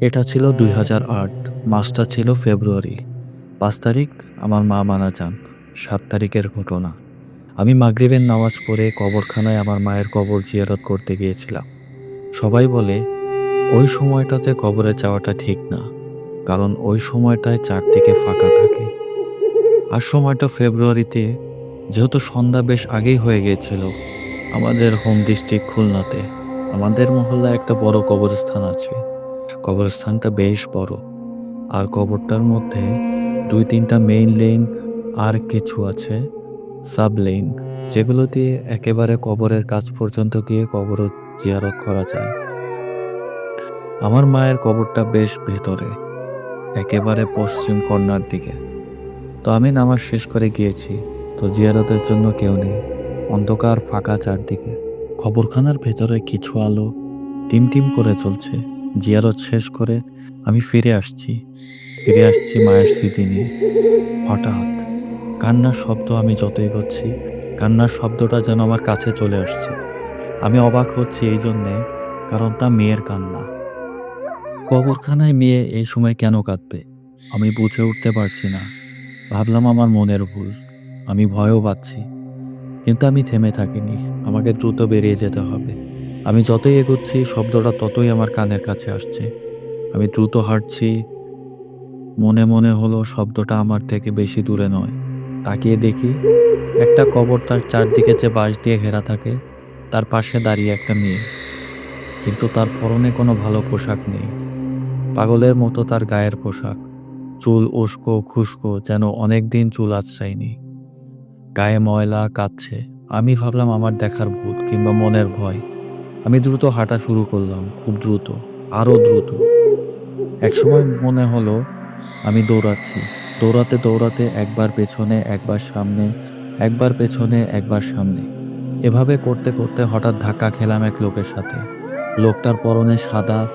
এটা ছিল দুই হাজার আট, মাসটা ছিল ফেব্রুয়ারি। পাঁচ তারিখ, আমার মা মারা যান। সাত তারিখের ঘটনা। আমি মাগরিবের নামাজ পড়ে কবরখানায় আমার মায়ের কবর জিয়ারত করতে গিয়েছিলাম। সবাই বলে, ওই সময়টাতে কবরে যাওয়াটা ঠিক না। কারণ ওই সময়টায় চারদিকে ফাঁকা থাকে। আর সময়টা ফেব্রুয়ারিতে, যেহেতু সন্ধ্যা বেশ আগেই হয়ে গিয়েছিল, আমাদের হোম ডিস্ট্রিক্ট খুলনাতে, আমাদের মহল্লায় একটা বড় কবরস্থান আছে। কবরস্থানটা বেশ বড়। আর কবরটার মধ্যে দুই তিনটা মেইন লেন আর কিছু আছে সাব লেন যেগুলো দিয়ে একেবারে কবরের কাছ পর্যন্ত গিয়ে কবর জিয়ারত করা যায়। আমার মায়ের কবরটা বেশ ভেতরে, একেবারে পশ্চিম কর্নার দিকে। তো আমি নামাজ শেষ করে গিয়েছি, তো জিয়ারতের জন্য কেউ নেই। অন্ধকার ফাঁকা চারদিকে। খবরখানার ভেতরে কিছু আলো টিম টিম করে চলছে জিয়ারত শেষ করে আমি ফিরে আসছি। ফিরে আসছি মায়ের স্মৃতি নিয়ে। হঠাৎ কান্নার শব্দ আমি যত এগোচ্ছি, কান্নার শব্দটা যেন আমার কাছে চলে আসছে। আমি অবাক হচ্ছি এই জন্যে, কারণ তা মেয়ের কান্না। কবরখানায় মেয়ে এই সময় কেন কাঁদবে? আমি বুঝে উঠতে পারছি না। ভাবলাম আমার মনের ভুল। আমি ভয়ও পাচ্ছি। কিন্তু আমি থেমে থাকিনি। আমাকে দ্রুত বেরিয়ে যেতে হবে। আমি যতই এগোচ্ছি, শব্দটা ততই আমার কানের কাছে আসছে। আমি দ্রুত হাঁটছি। মনে মনে হলো শব্দটা আমার থেকে বেশি দূরে নয়। তাকিয়ে দেখি একটা কবর তার চারদিকে যে বাঁশ দিয়ে ঘেরা থাকে, তার পাশে দাঁড়িয়ে একটা মেয়ে। কিন্তু তার পরনে কোনো ভালো পোশাক নেই। পাগলের মতো তার গায়ের পোশাক। চুল উস্কো খুস্কো যেন অনেক দিন চুল আশ্রায়নি গায়ে ময়লা কাচ্ছে আমি ভাবলাম আমার দেখার ভূত কিংবা মনের ভয়। আমি দ্রুত হাঁটা শুরু করলাম, খুব দ্রুত আরও দ্রুত। একসময় মনে হলো, আমি দৌড়াচ্ছি। দৌড়াতে দৌড়াতে একবার পেছনে, একবার সামনে, একবার পেছনে, একবার সামনে। এভাবে করতে করতে হঠাৎ ধাক্কা খেলাম এক লোকের সাথে। লোকটার পরনে সাদা,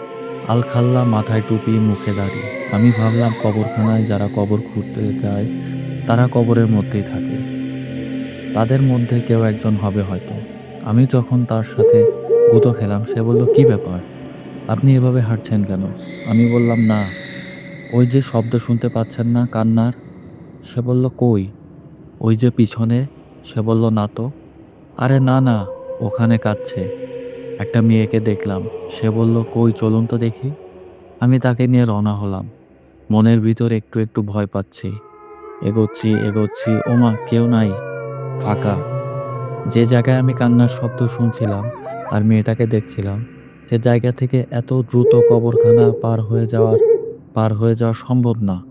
আলখাল্লা মাথায় টুপি, মুখে দাঁড়িয়ে আমি ভাবলাম কবরখানায় যারা কবর খুঁড়তে যায়, তারা কবরের মধ্যেই থাকে। তাদের মধ্যে কেউ একজন হবে হয়তো। আমি যখন তার সাথে গুঁতো খেলাম, সে বলল, কি ব্যাপার? আপনি এভাবে হাঁটছেন কেন? আমি বললাম, না, ওই যে শব্দ শুনতে পাচ্ছেন না কান্নার? সে বলল, কই? ওই যে পিছনে? সে বলল, না তো। আরে না না, ওখানে কাঁদছে। একটা মেয়েকে দেখলাম, সে বলল, কই, চলুন তো দেখি। আমি তাকে নিয়ে রওনা হলাম। মনের ভিতর একটু একটু ভয় পাচ্ছি। এগোচ্ছি এগোচ্ছি, ওমা, কেউ নাই, ফাঁকা। যে জায়গায় আমি কান্নার শব্দ শুনছিলাম আর মেয়েটাকে দেখছিলাম, সে জায়গা থেকে এত দ্রুত কবরখানা পার হয়ে যাওয়ার, পার হয়ে যাওয়া সম্ভব না।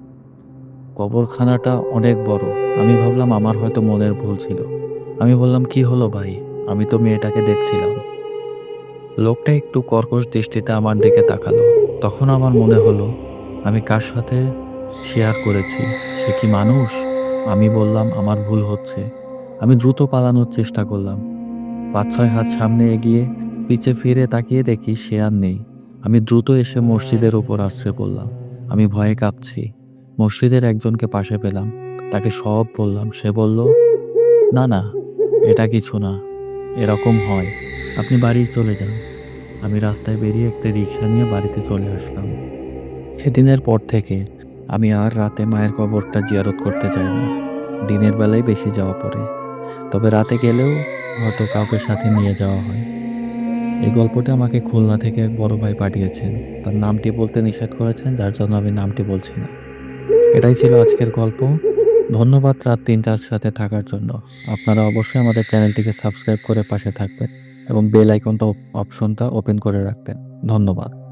কবরখানাটা অনেক বড়। আমি ভাবলাম আমার হয়তো মনের ভুল ছিল। আমি বললাম, কি হলো ভাই? আমি তো মেয়েটাকে দেখছিলাম। লোকটা একটু কর্কশ দৃষ্টিতে আমার দিকে তাকালো। তখন আমার মনে হলো, আমি কার সাথে শেয়ার করেছি? সে কি মানুষ? আমি বললাম, আমার ভুল হচ্ছে। আমি দ্রুত পালানোর চেষ্টা করলাম। পাঁচ, ছয় হাত সামনে এগিয়ে পিছে ফিরে তাকিয়ে দেখি সে আর নেই। আমি দ্রুত এসে মসজিদের উপর আশ্রে পড়লাম। আমি ভয়ে কাঁপছি। মসজিদের একজনকে পাশে পেলাম। তাকে সব বললাম। সে বলল, না না, এটা কিছু না। এরকম হয়। আপনি বাড়ি চলে যান। আমি রাস্তায় বেরিয়ে একটা রিক্সা নিয়ে বাড়িতে চলে আসলাম। সেদিনের পর থেকে আমি আর রাতে মায়ের কবরটা জিয়ারত করতে চাই না। দিনের বেলায় বেশি যাওয়া পড়ে। তবে রাতে গেলেও হয়তো কাউকে সাথে নিয়ে যাওয়া হয়। এই গল্পটা আমাকে খুলনা থেকে এক বড় ভাই পাঠিয়েছেন। তার নামটি বলতে নিষেধ করেছেন, যার জন্য আমি নামটি বলছি না। এটাই ছিল আজকের গল্প। ধন্যবাদ রাত তিনটার সাথে থাকার জন্য। আপনারা অবশ্যই আমাদের চ্যানেলটিকে সাবস্ক্রাইব করে পাশে থাকবেন এবং বেল আইকনটা অপশনটা ওপেন করে রাখবেন। ধন্যবাদ।